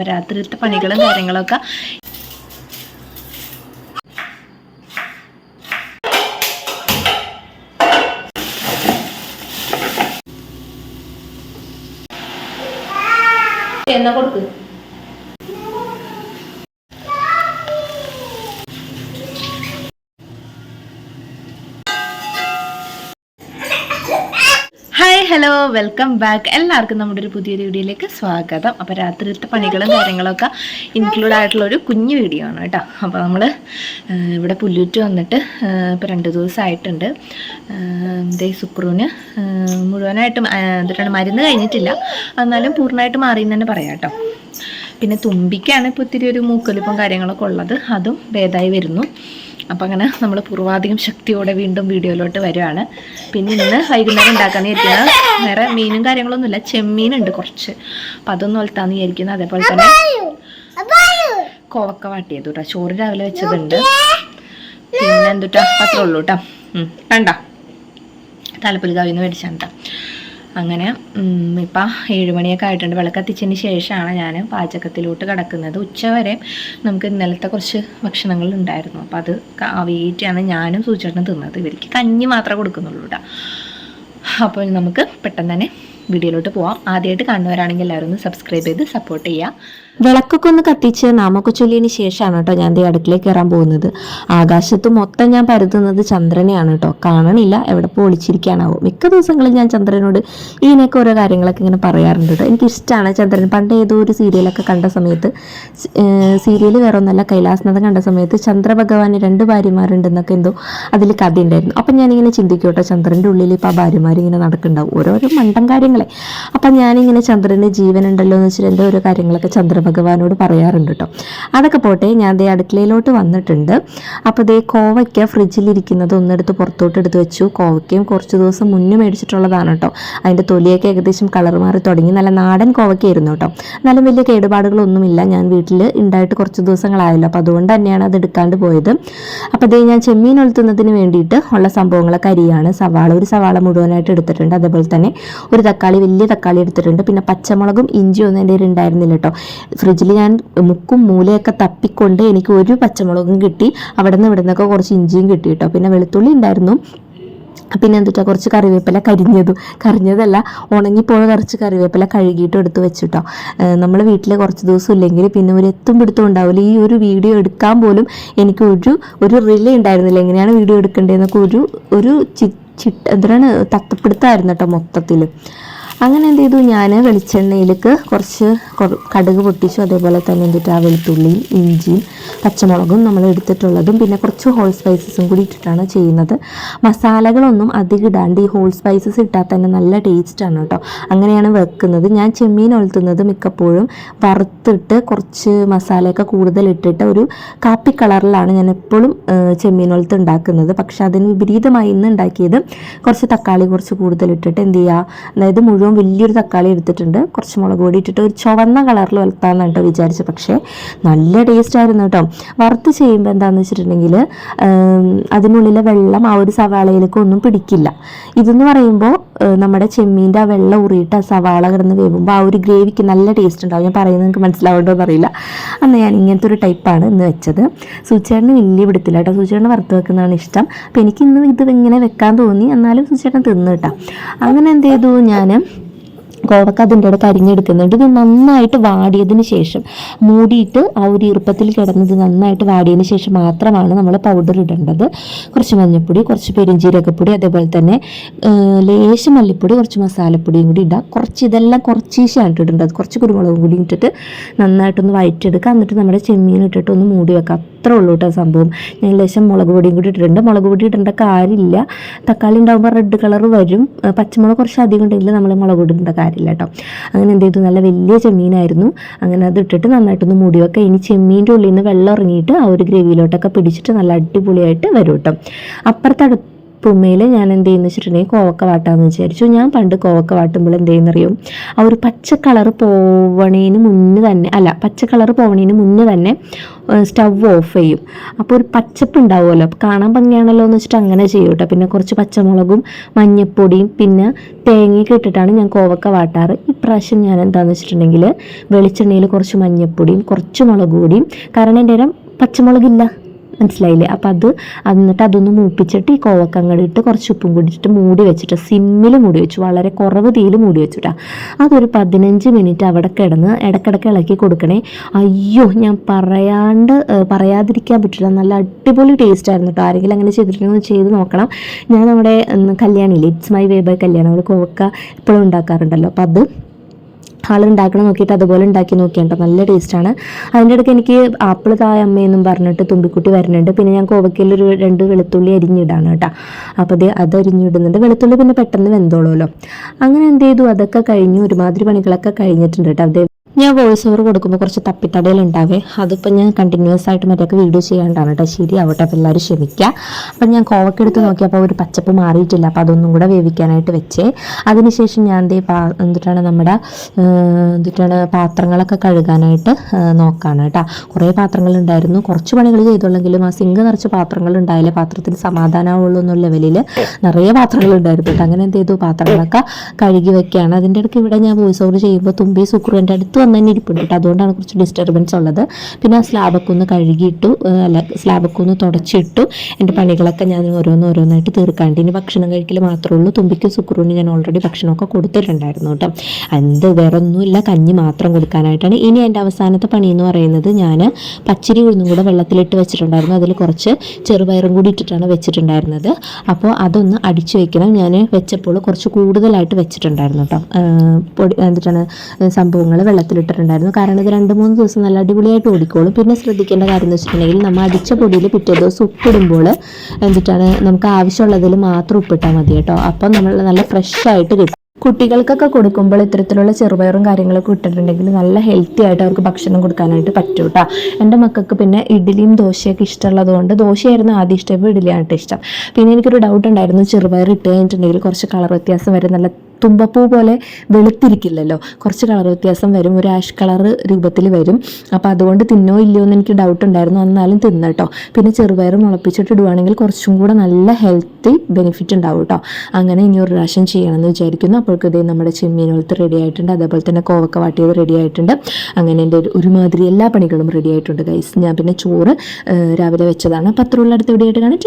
അപ്പോൾ രാത്രിയിലത്തെ പണികളും കാര്യങ്ങളൊക്കെ. എന്നാ കൊടുക്ക്. Hello welcome back. എല്ലാവർക്കും നമ്മുടെ ഒരു പുതിയൊരു വീഡിയോയിലേക്ക് സ്വാഗതം. അപ്പോൾ രാത്രിയിലത്തെ പണികളും കാര്യങ്ങളൊക്കെ ഇൻക്ലൂഡ് ആയിട്ടുള്ള ഒരു കുഞ്ഞു വീഡിയോ ആണ് കേട്ടോ. അപ്പോൾ നമ്മൾ ഇവിടെ പുല്ലൂറ്റ് വന്നിട്ട് ഇപ്പോൾ രണ്ട് ദിവസമായിട്ടുണ്ട്. ദേ സുക്രൂന് മുഴുവനായിട്ടും എന്തിട്ടാണ് മരുന്ന് കഴിഞ്ഞിട്ടില്ല. എന്നാലും പൂർണമായിട്ട് മാറിയെന്ന് തന്നെ പറയാം കേട്ടോ. പിന്നെ തുമ്പിക്കാണ് ഇപ്പോൾ ഒത്തിരി ഒരു മൂക്കലിപ്പം കാര്യങ്ങളൊക്കെ ഉള്ളത്. അതും ഭേദമായി വരുന്നു. അപ്പം അങ്ങനെ നമ്മൾ പൂർവാധികം ശക്തിയോടെ വീണ്ടും വീഡിയോയിലോട്ട് വരുവാണ്. പിന്നെ ഇന്ന് വൈകുന്നേരം ഉണ്ടാക്കാൻ വിചാരിക്കുന്നത് വേറെ മീനും കാര്യങ്ങളൊന്നുമില്ല. ചെമ്മീനുണ്ട് കുറച്ച്. അപ്പം അതൊന്നും ഒലത്താന്ന് വിചാരിക്കുന്നത് അതേപോലെ തന്നെ കോവക്ക വാട്ടിയത് കേട്ടോ. ചോറ് രാവിലെ വെച്ചതുണ്ട്. പിന്നെ എന്തുട്ടാ? അത്രേ ഉള്ളൂ കേട്ടോ വേണ്ട താലപ്പൊലി കവിന്ന് മേടിച്ചാണ് കേട്ടോ അങ്ങനെ ഇപ്പം ഏഴുമണിയൊക്കെ ആയിട്ടുണ്ട്. വിളക്ക് കത്തിച്ചതിന് ശേഷമാണ് ഞാൻ പാചകത്തിലോട്ട് കിടക്കുന്നത്. ഉച്ചവരെ നമുക്ക് ഇന്നലത്തെ കുറച്ച് ഭക്ഷണങ്ങൾ ഉണ്ടായിരുന്നു. അപ്പം അത് വീട്ടിയാണ് ഞാനും സൂചേട്ടനും തിന്നത്. ഇവർക്ക് കഞ്ഞി മാത്രമേ കൊടുക്കുന്നുള്ളൂ കേട്ടോ അപ്പോൾ നമുക്ക് പെട്ടെന്ന് തന്നെ വീഡിയോയിലോട്ട് പോവാം. ആദ്യമായിട്ട് കാണുന്നവരാണെങ്കിൽ എല്ലാവരും ഒന്ന് സബ്സ്ക്രൈബ് ചെയ്ത് സപ്പോർട്ട് ചെയ്യുക വിളക്കൊക്കെ ഒന്ന് കത്തിച്ച് നാമൊക്കെ ചൊല്ലിയതിന് ശേഷമാണ് കേട്ടോ ഞാൻ ദേ അടുക്കളയിൽ കയറാൻ പോകുന്നത്. ആകാശത്ത് മൊത്തം ഞാൻ പരുതുന്നത് ചന്ദ്രനെയാണ് കേട്ടോ. കാണണില്ല എവിടെ ഇപ്പോൾ ഒളിച്ചിരിക്കാനാവും. മിക്ക ദിവസങ്ങളിൽ ഞാൻ ചന്ദ്രനോട് ഇതിനൊക്കെ ഓരോ കാര്യങ്ങളൊക്കെ ഇങ്ങനെ പറയാറുണ്ട് കേട്ടോ. എനിക്കിഷ്ടമാണ് ചന്ദ്രൻ. പണ്ട് ഏതോ ഒരു സീരിയലൊക്കെ കണ്ട സമയത്ത് സീരിയൽ വേറെ ഒന്നല്ല കൈലാസനാഥൻ കണ്ട സമയത്ത് ചന്ദ്രഭഗവാന് രണ്ട് ഭാര്യമാരുണ്ടെന്നൊക്കെ എന്തോ അതിൽ കഥ ഉണ്ടായിരുന്നു അപ്പം ഞാനിങ്ങനെ ചിന്തിക്കും കേട്ടോ ചന്ദ്രന്റെ ഉള്ളിൽ ഇപ്പോൾ ആ ഭാര്യമാരിങ്ങനെ നടക്കുന്നുണ്ടാവും. ഓരോരോ മണ്ടൻ കാര്യങ്ങളെ. അപ്പം ഞാനിങ്ങനെ ചന്ദ്രന് ജീവനുണ്ടല്ലോ എന്ന് വെച്ചിട്ട് എന്റെ ഓരോ കാര്യങ്ങളൊക്കെ ചന്ദ്രഭഗവാനോട് പറയാറുണ്ട് കേട്ടോ അതൊക്കെ പോട്ടെ ഞാൻ ദേ അടുക്കളയിലോട്ട് വന്നിട്ടുണ്ട്. അപ്പോൾ ദേ കോവയ്ക്ക ഫ്രിഡ്ജിലിരിക്കുന്നത് ഒന്നെടുത്ത് പുറത്തോട്ട് എടുത്ത് വെച്ചു. കോവയ്ക്കയും കുറച്ച് ദിവസം മുന്നേ മേടിച്ചിട്ടുള്ളതാണ് കേട്ടോ അതിന്റെ തൊലിയൊക്കെ ഏകദേശം കളർ മാറി തുടങ്ങി. നല്ല നാടൻ കോവയ്ക്കായിരുന്നു കേട്ടോ നല്ല വലിയ കേടുപാടുകളൊന്നുമില്ല. ഞാൻ വീട്ടിൽ ഉണ്ടായിട്ട് കുറച്ച് ദിവസങ്ങളായല്ലോ. അപ്പോൾ അതുകൊണ്ട് തന്നെയാണ് അത് എടുക്കാണ്ട് പോയത്. അപ്പോൾ ദേ ഞാൻ ചെമ്മീൻ ഒലുത്തുന്നതിന് വേണ്ടിയിട്ട് ഉള്ള സംഭവങ്ങളൊക്കെ അരിയാണ്. സവാള ഒരു സവാള മുഴുവനായിട്ട് എടുത്തിട്ടുണ്ട്. അതേപോലെ തന്നെ ഒരു തക്കാളി വലിയ തക്കാളി എടുത്തിട്ടുണ്ട്. പിന്നെ പച്ചമുളകും ഇഞ്ചിയും ഒന്നും എന്റെ ഉണ്ടായിരുന്നില്ല കേട്ടോ. ഫ്രിഡ്ജിൽ ഞാൻ മുക്കും മൂലയൊക്കെ തപ്പിക്കൊണ്ട് എനിക്ക് ഒരു പച്ചമുളകും കിട്ടി. അവിടെ നിന്ന് ഇവിടെ നിന്നൊക്കെ കുറച്ച് ഇഞ്ചിയും കിട്ടി കേട്ടോ. പിന്നെ വെളുത്തുള്ളി ഉണ്ടായിരുന്നു. പിന്നെ എന്തിട്ടാ കുറച്ച് കറിവേപ്പില കരിഞ്ഞതും. കരിഞ്ഞതല്ല ഉണങ്ങിപ്പോയ കുറച്ച് കറിവേപ്പില കഴുകിയിട്ട് എടുത്ത് വെച്ചിട്ടോ നമ്മൾ വീട്ടിൽ കുറച്ച് ദിവസം ഇല്ലെങ്കിൽ പിന്നെ ഒരു എത്തും പിടുത്തം ഉണ്ടാവില്ല. ഈ ഒരു വീഡിയോ എടുക്കാൻ പോലും എനിക്ക് ഒരു ഒരു റിലേ ഉണ്ടായിരുന്നില്ല. എങ്ങനെയാണ് വീഡിയോ എടുക്കേണ്ടതെന്നൊക്കെ ഒരു ഒരു ചി ചിട്ട എന്താണ് തത്തപ്പെടുത്തായിരുന്നു കേട്ടോ മൊത്തത്തിൽ അങ്ങനെ എന്ത് ചെയ്തു? ഞാൻ വെളിച്ചെണ്ണയിലേക്ക് കുറച്ച് കടുക് പൊട്ടിച്ചു. അതേപോലെ തന്നെ എന്തിട്ട് ആ വെളുത്തുള്ളിയും ഇഞ്ചിയും പച്ചമുളകും നമ്മൾ എടുത്തിട്ടുള്ളതും പിന്നെ കുറച്ച് ഹോൾ സ്പൈസസും കൂടി ഇട്ടിട്ടാണ് ചെയ്യുന്നത്. മസാലകളൊന്നും അധികം ഇടാണ്ട് ഈ ഹോൾ സ്പൈസസ് ഇട്ടാൽ തന്നെ നല്ല ടേസ്റ്റാണ് കേട്ടോ അങ്ങനെയാണ് വെക്കുന്നത്. ഞാൻ ചെമ്മീൻ ഒലത്തുന്നത് മിക്കപ്പോഴും വറുത്തിട്ട് കുറച്ച് മസാലയൊക്കെ കൂടുതൽ ഇട്ടിട്ട് ഒരു കാപ്പി കളറിലാണ് ഞാൻ എപ്പോഴും ചെമ്മീൻ ഒലത്ത് ഉണ്ടാക്കുന്നത്. പക്ഷെ അതിന് വിപരീതമായി ഇന്ന് ഉണ്ടാക്കിയത് കുറച്ച് തക്കാളി കുറച്ച് കൂടുതൽ ഇട്ടിട്ട് എന്ത് ചെയ്യുക? അതായത് മുഴുവൻ വലിയൊരു തക്കാളി എടുത്തിട്ടുണ്ട്. കുറച്ച് മുളക് പൊടി ഇട്ടിട്ട് ഒരു ചുവന്ന കളറിൽ വളർത്താമെന്നാണ് കേട്ടോ വിചാരിച്ചത് പക്ഷേ നല്ല ടേസ്റ്റ് ആയിരുന്നു കേട്ടോ. വറുത്ത് ചെയ്യുമ്പോൾ എന്താണെന്ന് വെച്ചിട്ടുണ്ടെങ്കിൽ അതിനുള്ളിലെ വെള്ളം ആ ഒരു സവാളയിലേക്ക് ഒന്നും പിടിക്കില്ല. ഇതെന്ന് പറയുമ്പോൾ നമ്മുടെ ചെമ്മീന്റെ ആ വെള്ളം ഉറിയിട്ട് ആ സവാള കിടന്ന് വേവുമ്പോൾ ആ ഒരു ഗ്രേവിക്ക് നല്ല ടേസ്റ്റ് ഉണ്ടാവും. ഞാൻ പറയുന്നത് നിങ്ങൾക്ക് മനസ്സിലാവുണ്ടോ എന്നറിയില്ല അന്ന് ഞാൻ ഇങ്ങനത്തെ ഒരു ടൈപ്പാണ് ഇന്ന് വെച്ചത്. സൂചേട്ടന് വലിയ പിടുത്തില്ല കേട്ടോ. സൂചേട്ടന് വറുത്ത് വെക്കുന്നതാണ് ഇഷ്ടം. അപ്പോൾ എനിക്ക് ഇന്ന് ഇത് ഇങ്ങനെ വെക്കാൻ തോന്നി. എന്നാലും സൂചേട്ടൻ തിന്നു കേട്ടോ. അങ്ങനെ എന്ത് ചെയ്തു? ഞാൻ കോവക്ക അതിന്റെ അടുത്ത് അരിഞ്ഞെടുക്കുന്നുണ്ട് ഇത് നന്നായിട്ട് വാടിയതിന് ശേഷം മൂടിയിട്ട് ആ ഒരു ഈർപ്പത്തിൽ കിടന്നത് നന്നായിട്ട് വാടിയതിന് ശേഷം മാത്രമാണ് നമ്മൾ പൗഡർ ഇടേണ്ടത്. കുറച്ച് മഞ്ഞൾപ്പൊടി കുറച്ച് പെരിഞ്ചീരകപ്പൊടി അതേപോലെ തന്നെ ലേശ മല്ലിപ്പൊടി കുറച്ച് മസാലപ്പൊടിയും കൂടി ഇടാം. കുറച്ച് ഇതെല്ലാം കുറച്ചീശാണ് ഇടേണ്ടത്. കുറച്ച് കുരുമുളകും കൂടി ഇട്ടിട്ട് നന്നായിട്ടൊന്ന് വഴറ്റെടുക്കുക എന്നിട്ട് നമ്മുടെ ചെമ്മീൻ ഇട്ടിട്ട് ഒന്ന് മൂടി വെക്കുക അത്രേ ഉള്ളൂ കേട്ടോ സംഭവം. ഞാൻ ലേശം മുളക് പൊടിയും കൂടി ഇട്ടിട്ടുണ്ട്. മുളക് പൊടി ഇടേണ്ട കാര്യമില്ല. തക്കാളി ഉണ്ടാകുമ്പോൾ റെഡ് കളർ വരും. പച്ചമുളക് കുറച്ച് അധികം ഉണ്ടെങ്കിൽ നമ്മൾ മുളക് പൊടി ഇടേണ്ട കാര്യമില്ല കേട്ടോ. അങ്ങനെ എന്ത് ചെയ്തു? നല്ല വലിയ ചെമ്മീനായിരുന്നു. അങ്ങനെ അത് ഇട്ടിട്ട് നന്നായിട്ടൊന്ന് മൂടി വെക്കുക ഇനി ചെമ്മീന്റെ ഉള്ളിൽ നിന്ന് വെള്ളം ഇറങ്ങിയിട്ട് ആ ഒരു ഗ്രേവിയിലോട്ടൊക്കെ പിടിച്ചിട്ട് നല്ല അടിപൊളിയായിട്ട് വരും കേട്ടോ. അപ്പുറത്ത് അടു ഉപ്പുമ്മയിൽ ഞാൻ എന്ത് ചെയ്യുന്നു വെച്ചിട്ടുണ്ടെങ്കിൽ കോവക്ക വാട്ടാന്ന് വിചാരിച്ചു. ഞാൻ പണ്ട് കോവക്ക വാട്ടുമ്പോൾ എന്ത് ചെയ്യുന്നറിയും ആ ഒരു പച്ച കളർ പോവണേന് മുന്നേ തന്നെ അല്ല പച്ച കളർ പോവണേന് മുന്നേ തന്നെ സ്റ്റവ് ഓഫ് ചെയ്യും. അപ്പോൾ ഒരു പച്ചപ്പ് ഉണ്ടാവുമല്ലോ അപ്പോൾ കാണാൻ ഭംഗിയാണല്ലോ എന്ന് വെച്ചിട്ട് അങ്ങനെ ചെയ്യും കേട്ടോ. പിന്നെ കുറച്ച് പച്ചമുളകും മഞ്ഞപ്പൊടിയും പിന്നെ തേങ്ങയൊക്കെ ഇട്ടിട്ടാണ് ഞാൻ കോവക്ക വാട്ടാറ് ഇപ്രാവശ്യം ഞാൻ എന്താണെന്ന് വെച്ചിട്ടുണ്ടെങ്കിൽ വെളിച്ചെണ്ണയിൽ കുറച്ച് മഞ്ഞപ്പൊടിയും കുറച്ച് മുളക് പൊടിയും. കാരണം എന്റെ നേരം പച്ചമുളകില്ല. മനസ്സിലായില്ലേ? അപ്പം അത് എന്നിട്ട് അതൊന്ന് മൂപ്പിച്ചിട്ട് ഈ കോവക്കങ്ങട് ഇട്ട് കുറച്ച് ഉപ്പും കൂടിയിട്ട് മൂടി വെച്ചിട്ട് സിമ്മിൽ മൂടി വെച്ചു. വളരെ കുറവ് തീയിൽ മൂടി വെച്ചിട്ടാ. അതൊരു പതിനഞ്ച് മിനിറ്റ് അവിടെ കിടന്ന് ഇടക്കിടക്ക് ഇളക്കി കൊടുക്കണേ. അയ്യോ ഞാൻ പറയാണ്ട് പറയാതിരിക്കാൻ പറ്റില്ല. നല്ല അടിപൊളി ടേസ്റ്റ് ആയിരുന്നു കേട്ടോ ആരെങ്കിലും അങ്ങനെ ചെയ്തിട്ടുണ്ടെങ്കിൽ ചെയ്ത് നോക്കണം. ഞാൻ നമ്മുടെ കല്യാണിയില്ലേ ഇറ്റ്സ് മൈ വേ ബൈ കല്യാണം. അവിടെ കോവക്ക എപ്പോഴും ഉണ്ടാക്കാറുണ്ടല്ലോ. അപ്പം അത് ആളുണ്ടാക്കണം നോക്കിയിട്ട് അതുപോലെ ഉണ്ടാക്കി നോക്കിയിട്ടോ നല്ല ടേസ്റ്റാണ് അതിന്റെ ഇടയ്ക്ക് എനിക്ക് ആപ്പിൾ തായ അമ്മയെന്നും പറഞ്ഞിട്ട് തുമ്പിക്കുട്ടി വരുന്നുണ്ട്. പിന്നെ ഞാൻ കോവക്കയിൽ ഒരു രണ്ട് വെളുത്തുള്ളി അരിഞ്ഞിടാണ് കേട്ടോ. അപ്പോൾ അത് അത് അരിഞ്ഞിടുന്നുണ്ട്. വെളുത്തുള്ളി പിന്നെ പെട്ടെന്ന് വെന്തോളുമല്ലോ. അങ്ങനെ എന്ത് ചെയ്തു? അതൊക്കെ കഴിഞ്ഞു. ഒരുമാതിരി പണികളൊക്കെ കഴിഞ്ഞിട്ടുണ്ട് കേട്ടോ. അത് ഞാൻ വോയിസ് ഓവർ കൊടുക്കുമ്പോൾ കുറച്ച് തപ്പിത്തടയിൽ ഉണ്ടാവേ. അതിപ്പോൾ ഞാൻ കണ്ടിന്യൂസ് ആയിട്ട് മറ്റൊക്കെ വീഡിയോ ചെയ്യാണ്ടാണ് കേട്ടോ ശരിയാവട്ടെ അപ്പോൾ എല്ലാവരും ക്ഷമിക്കുക അപ്പം ഞാൻ കോവക്ക എടുത്ത് നോക്കിയപ്പോൾ ഒരു പച്ചപ്പ് മാറിയിട്ടില്ല. അപ്പോൾ അതൊന്നും കൂടെ വേവിക്കാനായിട്ട് വെച്ചേ. അതിനുശേഷം ഞാൻ ദേ പാ എന്തിട്ടാണ് നമ്മുടെ എന്തിട്ടാണ് പാത്രങ്ങളൊക്കെ കഴുകാനായിട്ട് നോക്കാണ് കേട്ടോ കുറേ പാത്രങ്ങളുണ്ടായിരുന്നു. കുറച്ച് പണികൾ ചെയ്തുള്ളെങ്കിലും ആ സിങ്ക് നിറച്ച് പാത്രങ്ങൾ ഉണ്ടായില്ല പാത്രത്തിന് സമാധാനമുള്ളൂ എന്നുള്ള ലെവലിൽ നിറയെ പാത്രങ്ങൾ ഉണ്ടായിരുന്നു കേട്ടോ അങ്ങനെ എന്ത് ചെയ്തു? പാത്രങ്ങളൊക്കെ കഴുകി വെക്കുകയാണ് അതിന്റെ ഇടയ്ക്ക് ഇവിടെ ഞാൻ വോയിസ് ഓവർ ചെയ്യുമ്പോൾ തുമ്പി സുക്രു എന്റെ അടുത്ത് വന്ന് തന്നെ ഇരിപ്പുണ്ട് കേട്ടോ അതുകൊണ്ടാണ് കുറച്ച് ഡിസ്റ്റർബൻസ് ഉള്ളത്. പിന്നെ ആ സ്ലാബൊക്കെ ഒന്ന് കഴുകിയിട്ടു അല്ല സ്ലാബൊക്കെ ഒന്ന് തുടച്ചിട്ടു എന്റെ പണികളൊക്കെ ഞാൻ ഓരോന്ന് ഓരോന്നായിട്ട് തീർക്കാണ്ട്. ഇനി ഭക്ഷണം കഴിക്കൽ മാത്രമേ ഉള്ളൂ. തുമ്പിക്ക് സുക്രുവിന് ഞാൻ ഓൾറെഡി ഭക്ഷണമൊക്കെ കൊടുത്തിട്ടുണ്ടായിരുന്നു കേട്ടോ എന്ത് വേറെ ഒന്നുമില്ല കഞ്ഞി മാത്രം കൊടുക്കാനായിട്ടാണ്. ഇനി എന്റെ അവസാനത്തെ പണി എന്ന് പറയുന്നത് ഞാൻ പച്ചരി ഉഴുന്നും കൂടെ വെള്ളത്തിലിട്ട് വെച്ചിട്ടുണ്ടായിരുന്നു. അതിൽ കുറച്ച് ചെറുപയറും കൂടി ഇട്ടിട്ടാണ് വെച്ചിട്ടുണ്ടായിരുന്നത്. അപ്പോൾ അതൊന്ന് അടിച്ചു വെക്കണം. ഞാൻ വെച്ചപ്പോൾ കുറച്ച് കൂടുതലായിട്ട് വെച്ചിട്ടുണ്ടായിരുന്നു കേട്ടോ പൊടി എന്തിട്ടാണ് സംഭവങ്ങൾ വെള്ളത്തിലിട്ടിട്ടുണ്ടായിരുന്നു. കാരണം ഇത് രണ്ട് മൂന്ന് ദിവസം നല്ല അടിപൊളിയായിട്ട് ഓടിക്കോളും. പിന്നെ ശ്രദ്ധിക്കേണ്ട കാര്യം എന്ന് വെച്ചിട്ടുണ്ടെങ്കിൽ നമ്മൾ അടിച്ച പൊടിയിൽ പിറ്റേ ദിവസം ഉപ്പിടുമ്പോൾ എന്നിട്ടാണ് നമുക്ക് ആവശ്യമുള്ളതിൽ മാത്രം ഉപ്പിട്ടാൽ മതി കേട്ടോ. അപ്പം നമ്മൾ നല്ല ഫ്രഷ് ആയിട്ട് കിട്ടും. കുട്ടികൾക്കൊക്കെ കൊടുക്കുമ്പോൾ ഇത്തരത്തിലുള്ള ചെറുപയറും കാര്യങ്ങളൊക്കെ ഇട്ടിട്ടുണ്ടെങ്കിൽ നല്ല ഹെൽത്തി ആയിട്ട് അവർക്ക് ഭക്ഷണം കൊടുക്കാനായിട്ട് പറ്റും കേട്ടോ. എന്റെ മക്കൾക്ക് പിന്നെ ഇഡ്ഡലിയും ദോശയൊക്കെ ഇഷ്ടമുള്ളത് കൊണ്ട് ദോശയായിരുന്നു ആദ്യം ഇഷ്ടം ഇഡ്ഡലിയാണ് ഇഷ്ടം. പിന്നെ എനിക്കൊരു ഡൗട്ട് ഉണ്ടായിരുന്നു ചെറുപയർ ഇട്ട് കഴിഞ്ഞിട്ടുണ്ടെങ്കിൽ കുറച്ച് കളർ വ്യത്യാസം വരെ നല്ല തുമ്പപ്പൂ പോലെ വെളുത്തിരിക്കില്ലല്ലോ. കുറച്ച് കളർ വ്യത്യാസം വരും. ഒരു ആഷ് കളർ രൂപത്തിൽ വരും. അപ്പോൾ അതുകൊണ്ട് തിന്നോ ഇല്ലയോ എന്ന് എനിക്ക് ഡൗട്ട് ഉണ്ടായിരുന്നു. എന്നാലും തിന്ന കേട്ടോ. പിന്നെ ചെറുപയർ മുളപ്പിച്ചിട്ട് ഇടുവാണെങ്കിൽ കുറച്ചും കൂടെ നല്ല ഹെൽത്തി ബെനിഫിറ്റ് ഉണ്ടാവും കേട്ടോ. അങ്ങനെ ഇനി ഒരു പ്രാവശ്യം ചെയ്യണമെന്ന് വിചാരിക്കുന്നു. അപ്പോഴേക്കും ഇതേ നമ്മുടെ ചെമ്മീൻ വെളുത്ത് റെഡി ആയിട്ടുണ്ട്. അതേപോലെ തന്നെ കോവക്ക വാട്ടിയത് റെഡി ആയിട്ടുണ്ട്. അങ്ങനെ എന്റെ ഒരു ഒരുമാതിരി എല്ലാ പണികളും റെഡി ആയിട്ടുണ്ട് ഗൈസ് ഞാൻ പിന്നെ ചോറ് രാവിലെ വെച്ചതാണ്. പത്രമുള്ള അടുത്ത് എവിടെയായിട്ട് കാണാം.